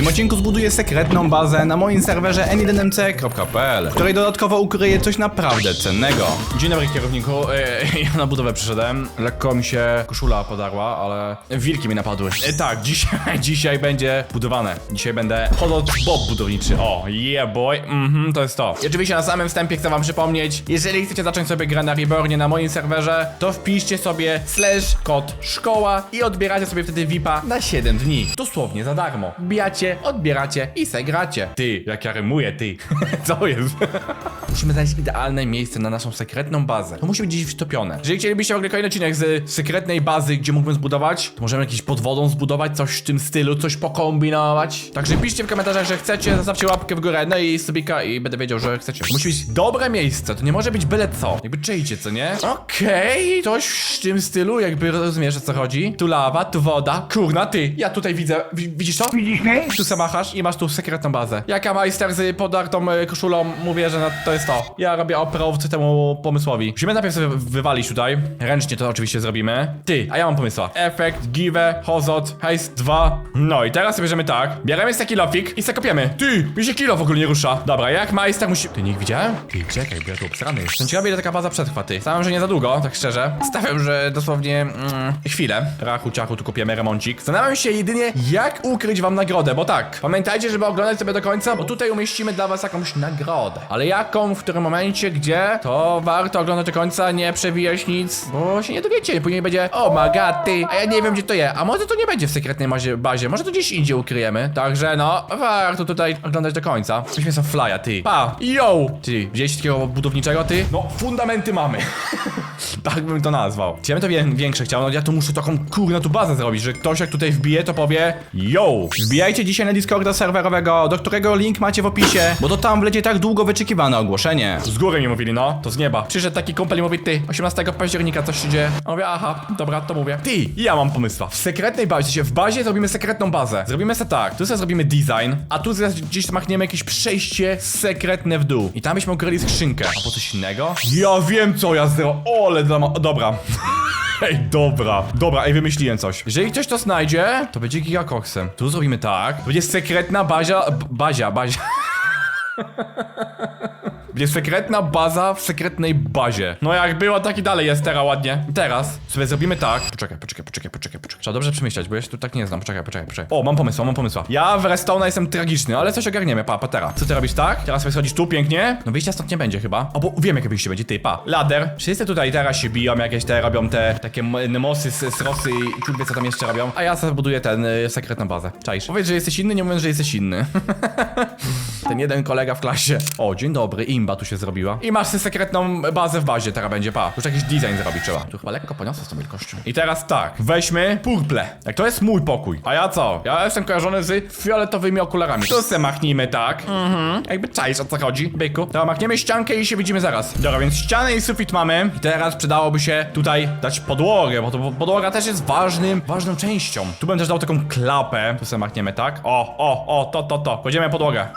tym odcinku zbuduję sekretną bazę na moim serwerze n1mc.pl, w której dodatkowo ukryję coś naprawdę cennego. Dzień dobry kierowniku, e, ja na budowę przyszedłem. Lekko mi się koszula podarła, ale wilki mi napadły. E, tak, dzisiaj, dzisiaj będzie budowane. Dzisiaj będę hodot bob budowniczy. O, yeah boy, mhm, to jest to. I oczywiście na samym wstępie chcę wam przypomnieć, jeżeli chcecie zacząć sobie grę na Rebornie na moim serwerze, to wpiszcie sobie slash kod szkoła i odbieracie sobie wtedy VIPa na 7 dni. Dosłownie za darmo. Odbieracie i se gracie. Ty, jak ja rymuję, ty. Co jest? Musimy znaleźć idealne miejsce na naszą sekretną bazę. To musi być gdzieś wtopione. Jeżeli chcielibyście w ogóle kolejny odcinek z sekretnej bazy, gdzie mógłbym zbudować, to możemy jakiś pod wodą zbudować, coś w tym stylu, coś pokombinować. Także piszcie w komentarzach, że chcecie, zostawcie łapkę w górę, no i subika i będę wiedział, że chcecie. Musi być dobre miejsce, to nie może być byle co. Jakby czejcie, co nie? Okej, coś w tym stylu, jakby rozumiesz o co chodzi. Tu lawa, tu woda. Kurna, ty, ja tutaj widzę, wi- widzisz to? Widzisz mnie? Se machasz i masz tu sekretną bazę. Jaka majster z podartą e, koszulą mówię, że to jest to. Ja robię operowcy temu pomysłowi. Musimy najpierw sobie wywalić tutaj. Ręcznie to oczywiście zrobimy. Ty, a ja mam pomysła. Efekt, give, hozot, hejs 2. No i teraz sobie bierzemy tak. Bierzemy taki kilofik i se kopiemy. Ty, mi się kilo w ogóle nie rusza. Dobra, jak majster musi... Ty, niech widziałem? Ty, czekaj, bo ja tu obsrany jestem. Ciekawe taka baza przetrwa, ty. Stałem, że nie za długo, tak szczerze. Stawiam, że dosłownie mm, chwilę. Rachu, ciachu, tu kopiemy remoncik. Zastanawiam się jedynie, jak ukryć wam nagrodę, bo tak. Pamiętajcie, żeby oglądać sobie do końca, bo tutaj umieścimy dla was jakąś nagrodę. Ale jaką, w którym momencie, gdzie, to warto oglądać do końca, nie przewijać nic, bo się nie dowiecie. Później będzie, o my god, ty, a ja nie wiem, gdzie to jest. A może to nie będzie w sekretnej bazie, bazie może to gdzieś indziej ukryjemy. Także no, warto tutaj oglądać do końca. Weźmy sobie flya, ty. Pa, yo! Ty, wzięłeś takiego budowniczego, ty? No, fundamenty mamy. tak bym to nazwał. Ja bym to wie, większe chciał, no ja tu muszę taką kurna tu bazę zrobić, że ktoś jak tutaj wbije, to powie Yo! Wbijajcie dzisiaj na Discorda serwerowego, do którego link macie w opisie, bo to tam wlecie tak długo wyczekiwane ogłoszenie. Z góry mi mówili, no, to z nieba. Przyszedł taki kumpel i mówi, ty, 18 października coś się dzieje. A mówię, aha, dobra, to mówię. Ty, ja mam pomysła. W sekretnej bazie, w bazie zrobimy sekretną bazę. Zrobimy se tak, tu sobie zrobimy design, a tu zaraz gdzieś machniemy jakieś przejście sekretne w dół. I tam byśmy ukryli skrzynkę. A po coś innego? Ja wiem co ja zrobię. Ole, dobra. Ej, dobra, dobra, ej, wymyśliłem coś. Jeżeli ktoś to znajdzie, to będzie gigakoksem. Tu zrobimy tak. To będzie sekretna bazia, bazia, bazia. Będzie sekretna baza w sekretnej bazie. No jak było, tak i dalej jest teraz ładnie. Teraz sobie zrobimy tak. Poczekaj, poczekaj, poczekaj, poczekaj, poczekaj. Trzeba dobrze przemyśleć, bo ja się tu tak nie znam. Poczekaj, poczekaj, poczekaj. O, mam pomysł, mam pomysł. Ja w Restona jestem tragiczny, ale coś ogarniemy. Pa, patera. Co ty robisz tak? Teraz sobie schodzisz tu pięknie. No wyjścia stąd nie będzie chyba. O, bo wiem jakie wyjście będzie, ty, pa. Lader. Wszyscy tutaj teraz się biją, jakieś te robią te takie m- mosy z, z rosy i ciut wie co tam jeszcze robią. A ja sobie buduję ten, y, sekretną bazę. Czaisz. Powiedz, że jesteś inny, nie mówiąc, że jesteś inny. Ten jeden kolega w klasie. O, dzień dobry, imba tu się zrobiła. I masz tę sekretną bazę w bazie, teraz będzie, pa. Już jakiś design zrobić trzeba. Tu chyba lekko poniosę z tą wielkością. I teraz tak, weźmy purple. Jak to jest mój pokój. A ja co? Ja jestem kojarzony z fioletowymi okularami. Tu se machnijmy tak. Mhm. Jakby czaisz o co chodzi, byku. Teraz machniemy ściankę i się widzimy zaraz. Dobra, więc ścianę i sufit mamy. I teraz przydałoby się tutaj dać podłogę, bo to podłoga też jest ważnym, ważną częścią. Tu bym też dał taką klapę. Tu se machniemy tak. O, o, o, to, to, to. Kładziemy podłogę.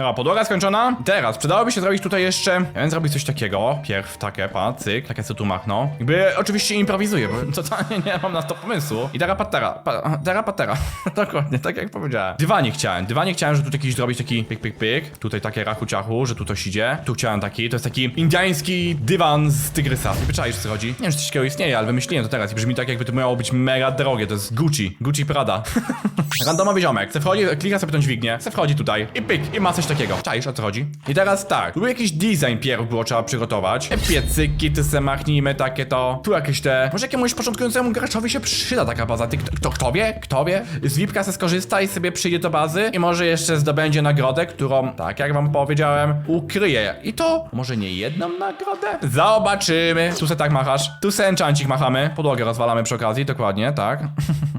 Dobra, podłoga skończona. Teraz przydałoby się zrobić tutaj jeszcze. Ja bym zrobić coś takiego. Pierw takie, pa, cyk, takie co tu machną. Jakby oczywiście improwizuję, bo totalnie nie mam na to pomysłu. I teraz patera. Pa, patera. Dokładnie, tak jak powiedziałem. Dywanik chciałem. Dywanik chciałem, że tu jakiś zrobić taki pyk, pyk, pyk. Tutaj takie rachu ciachu, że tu coś idzie. Tu chciałem taki. To jest taki indyjski dywan z tygrysa. Nie czaisz co chodzi? Nie wiem, czy coś takiego istnieje, ale wymyśliłem to teraz i brzmi tak, jakby to miało być mega drogie. To jest Gucci. Gucci Prada. Randomowy ziomek. Se wchodzi, klika sobie tą dźwignię, se wchodzi tutaj i pyk, i ma coś takiego. Czaisz, o co chodzi? I teraz tak, tu jakiś design pierw było trzeba przygotować. E, Piecyki, ty se machnijmy takie to. Tu jakieś te... Może jakiemuś początkującemu graczowi się przyda taka baza. Ty, kto, kto, kto wie? Kto wie? Z VIPka se skorzysta i sobie przyjdzie do bazy i może jeszcze zdobędzie nagrodę, którą, tak jak wam powiedziałem, ukryje. I to może nie jedną nagrodę? Zobaczymy. Tu se tak machasz. Tu se enchantik machamy. Podłogę rozwalamy przy okazji, dokładnie, tak.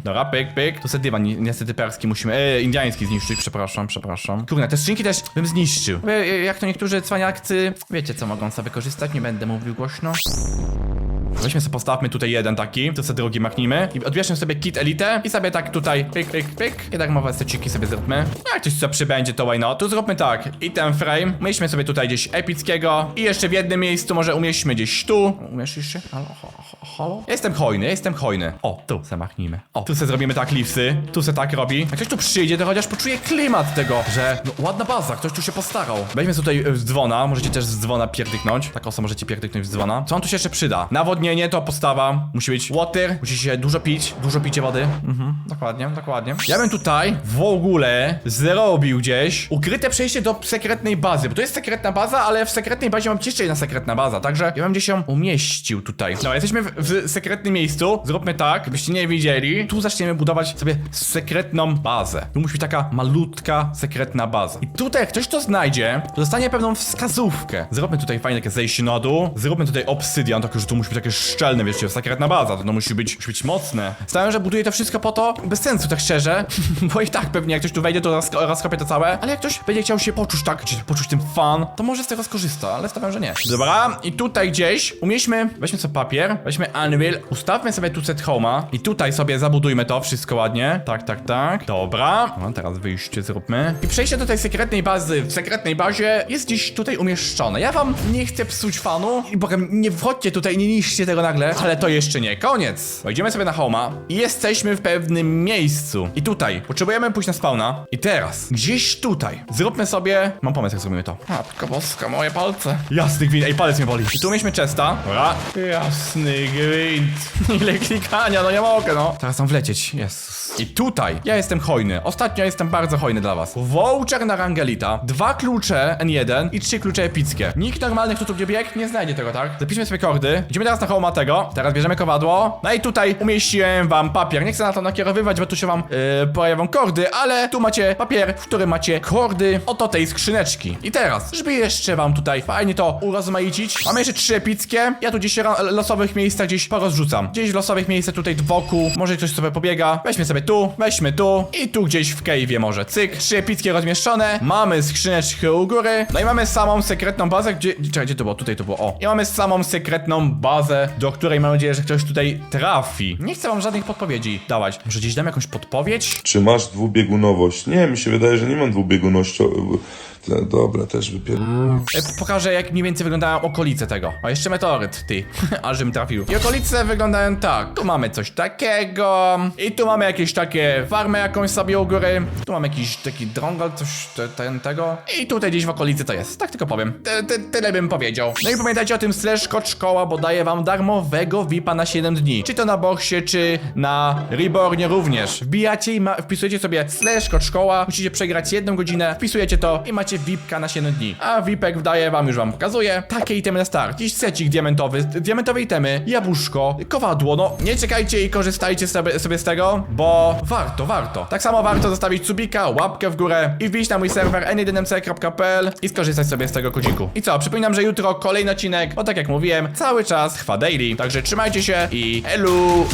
Dobra, pyk, pyk. Tu se dywan ni niestety perski musimy, e, indiański zniszczyć, przepraszam, przepraszam. Kurna, te skrzynki też bym zniszczył. E, e, Jak to niektórzy cwaniakcy, wiecie co mogą sobie wykorzystać, nie będę mówił głośno. Weźmy sobie, postawmy tutaj jeden taki, to sobie drugi machnijmy i odbierzmy sobie kit elite i sobie tak tutaj pyk, pyk, pyk i darmowe seciki sobie zróbmy. Jak coś co przybędzie, to why not? Tu zróbmy tak, i ten frame, myślmy sobie tutaj gdzieś epickiego i jeszcze w jednym miejscu może umieśćmy gdzieś tu. Umieszczysz się? Ho. Halo? Jestem hojny, jestem hojny. O, tu se machnijmy. O, tu se zrobimy tak lipsy, tu se tak robi. Jak ktoś tu przyjdzie, to chociaż poczuje klimat tego, że no, ładna baza, ktoś tu się postarał. Weźmy tutaj e, z dzwona, możecie też z dzwona pierdyknąć. Tak oso możecie pierdyknąć z dzwona. Co on tu się jeszcze przyda? Nawodnienie to postawa. Musi być water, musi się dużo pić, dużo picie wody. Mhm, dokładnie, dokładnie. Ja bym tutaj w ogóle zrobił gdzieś ukryte przejście do sekretnej bazy, bo to jest sekretna baza, ale w sekretnej bazie mam jeszcze jedna sekretna baza, także ja bym gdzieś ją umieścił tutaj. No, jesteśmy w, w sekretnym miejscu, zróbmy tak, byście nie widzieli. Tu zaczniemy budować sobie sekretną bazę. Tu musi być taka malutka, sekretna baza. I tutaj jak ktoś to znajdzie, to dostanie pewną wskazówkę. Zróbmy tutaj fajne takie zejście na dół, zróbmy tutaj obsydian, tylko że tu musi być takie szczelne, wiecie, sekretna baza, to no musi być, musi być mocne. Stałem, że buduję to wszystko po to, bez sensu, tak szczerze, bo i tak pewnie jak ktoś tu wejdzie, to raz, rozkopie to całe, ale jak ktoś będzie chciał się poczuć tak, czy poczuć tym fan, to może z tego skorzysta, ale stawiam, że nie. Dobra, i tutaj gdzieś umieśćmy, weźmy sobie papier, weźmy Unreal, ustawmy sobie tu set home'a i tutaj sobie zabudujmy to wszystko ładnie. Tak, tak, tak. Dobra. No, teraz wyjście zróbmy. I przejście do tej sekretnej bazy w sekretnej bazie jest gdzieś tutaj umieszczone. Ja wam nie chcę psuć fanu i bogiem, nie wchodźcie tutaj, nie niszcie tego nagle, ale to jeszcze nie koniec. Wejdziemy sobie na home'a i jesteśmy w pewnym miejscu. I tutaj potrzebujemy pójść na spawna. I teraz, gdzieś tutaj, zróbmy sobie... Mam pomysł, jak zrobimy to. Matka boska, moje palce. Jasny gwint, ej, palec mnie boli. I tu mieliśmy chesta. Dobra. Jasny gwint. Ile klikania, no nie mogę, no. Teraz tam wlecieć, Jezus. I tutaj, ja jestem hojny. Ostatnio jestem bardzo hojny dla was. Voucher na Rangelita, dwa klucze N1 i trzy klucze epickie. Nikt normalny, kto tu gdzie biegł, nie znajdzie tego, tak? Zapiszmy sobie kordy. Idziemy teraz na homa tego. Teraz bierzemy kowadło. No i tutaj umieściłem wam papier. Nie chcę na to nakierowywać, bo tu się wam yy, pojawią kordy, ale tu macie papier, w którym macie kordy oto tej skrzyneczki. I teraz, żeby jeszcze wam tutaj fajnie to urozmaicić, mamy jeszcze trzy epickie. Ja tu gdzieś ra- losowych miejscach gdzieś porozrzucam. Gdzieś w losowych miejscach tutaj wokół. Może ktoś sobie pobiega. Weźmy sobie tu, weźmy tu i tu gdzieś w cave'ie może. Cyk, trzy epickie rozmieszczone. Mamy skrzyneczkę u góry. No i mamy samą sekretną bazę, gdzie... Czekaj, gdzie to było? Tutaj to było, o. I mamy samą sekretną bazę, do której mam nadzieję, że ktoś tutaj trafi. Nie chcę wam żadnych podpowiedzi dawać. Może gdzieś dam jakąś podpowiedź? Czy masz dwubiegunowość? Nie, mi się wydaje, że nie mam dwubiegunowości. Te- Dobra, też wypier... E, Pokażę jak mniej więcej wyglądają okolice tego. O, jeszcze meteoryt, ty. Ażym trafił. I okolice wyglądają tak. Tu mamy coś takiego. I tu mamy jakieś takie farmę jakąś sobie u góry. Tu mamy jakiś taki drągal, coś te, ten, tego. I tutaj gdzieś w okolicy to jest. Tak tylko powiem. Ty, ty, tyle bym powiedział. No i pamiętajcie o tym slash kod szkoła, bo daje wam darmowego VIPa na 7 dni. Czy to na boxie, czy na Rebornie również. Wbijacie i ma, wpisujecie sobie slash kod szkoła. Musicie przegrać jedną godzinę. Wpisujecie to i macie VIPka na 7 dni. A VIPek daje wam, już wam pokazuję, takie itemy na start. Dziś secik diamentowy, diamentowe itemy, jabłuszko, kowadło. No, nie czekajcie i korzystajcie sobie, sobie z tego, bo warto, warto. Tak samo warto zostawić subika, łapkę w górę i wbić na mój serwer n1mc.pl i skorzystać sobie z tego kodziku. I co, przypominam, że jutro kolejny odcinek, bo tak jak mówiłem, cały czas chwa daily. Także trzymajcie się i elu!